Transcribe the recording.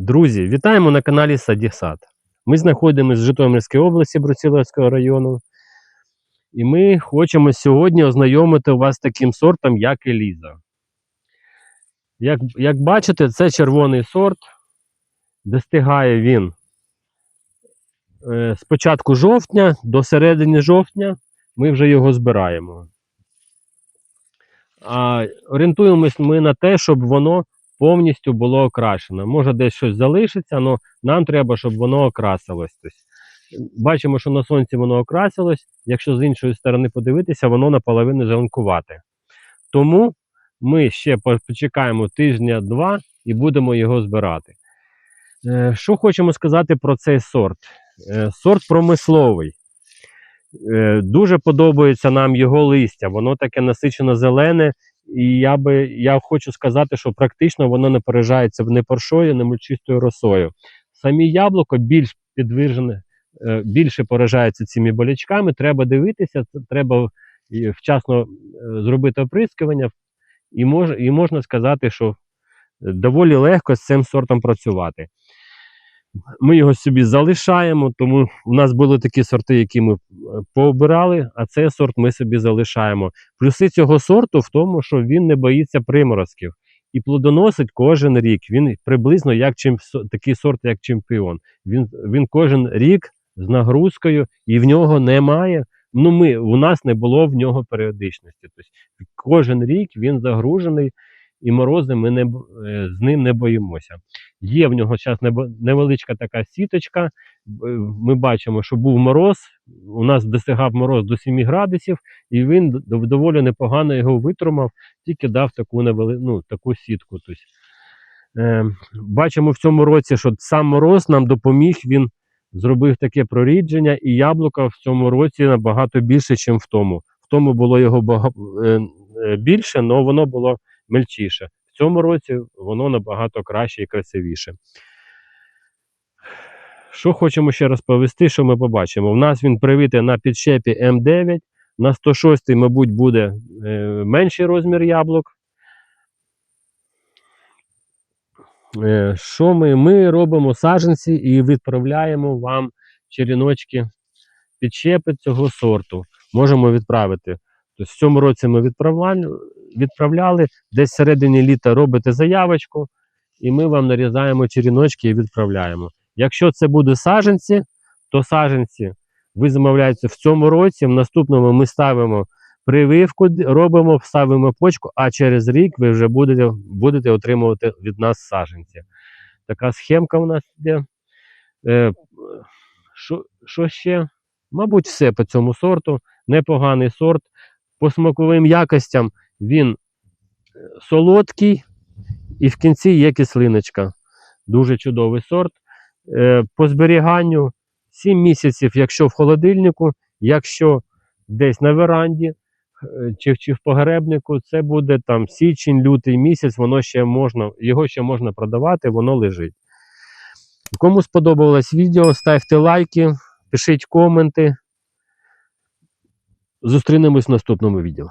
Друзі, вітаємо на каналі Садісад. Ми знаходимося в Житомирській області Бруціловського району. І ми хочемо сьогодні ознайомити вас таким сортом, як Еліза. Як, як бачите, це червоний сорт. Достигає він е, з початку жовтня до середини жовтня. Ми вже його збираємо. А орієнтуємось ми на те, щоб воно повністю було окрашено. Може десь щось залишиться, але нам треба, щоб воно окрасилось. Тобто, бачимо, що на сонці воно окрасилось. Якщо з іншої сторони подивитися, воно наполовину зеленкувате. Тому ми ще почекаємо тижня-два і будемо його збирати. Е, Що хочемо сказати про цей сорт? Е, Сорт промисловий. Е, Дуже подобається нам його листя. Воно таке насичено зелене, і я би я хочу сказати, що практично воно не переражається не паршою, не мульчистою росою. Самі яблуко більш підвижене, е, більше поражається цими болячками. Треба дивитися, треба вчасно е, зробити оприскування, і, мож, і можна сказати, що доволі легко з цим сортом працювати. Ми його собі залишаємо, тому у нас були такі сорти, які ми е, пообирали, а цей сорт ми собі залишаємо. Плюси цього сорту в тому, що він не боїться приморозків і плодоносить кожен рік. Він приблизно як чим, такий сорт, як чемпіон. Він, він кожен рік з нагрузкою, і в нього немає. Ну, ми, у нас не було в нього періодичності. Тобто кожен рік він загружений, і морози ми не, е, з ним не боїмося. Є в нього зараз невеличка така сіточка. Е, Ми бачимо, що був мороз. У нас досягав мороз до 7 градусів, і він доволі непогано його витримав, тільки дав таку невели... ну, таку сітку. Тобто, е, бачимо в цьому році, що сам мороз нам допоміг. Він зробив таке прорідження, і яблука в цьому році набагато більше, ніж в тому. В тому було його е, більше, але воно було мельчіше. В цьому році воно набагато краще і красивіше. Що хочемо ще розповісти, що ми побачимо? У нас він привитий на підщепі М9, на 106, мабуть, буде е, менший розмір яблук. Е, що ми? Ми робимо саджанці і відправляємо вам черіночки підщепи цього сорту. Можемо відправити. Тобто в цьому році ми відправляли, відправляли десь середині літа робите заявочку, і ми вам нарізаємо черіночки і відправляємо. Якщо це буде саджанці, то саджанці ви замовляєте в цьому році, в наступному ми ставимо прививку, робимо, ставимо почку, а через рік ви вже будете, будете отримувати від нас саджанці. Така схемка у нас йде. Е, що, що ще? Мабуть, все по цьому сорту. Непоганий сорт. По смаковим якостям він е, солодкий і в кінці є кислиночка. Дуже чудовий сорт. Е, по зберіганню 7 місяців, якщо в холодильнику, якщо десь на веранді е, чи, чи в погребнику, це буде там січень, лютий місяць, воно ще можна, його ще можна продавати, воно лежить. Кому сподобалось відео, ставте лайки, пишіть коменти. Зустрінемось в наступному відео.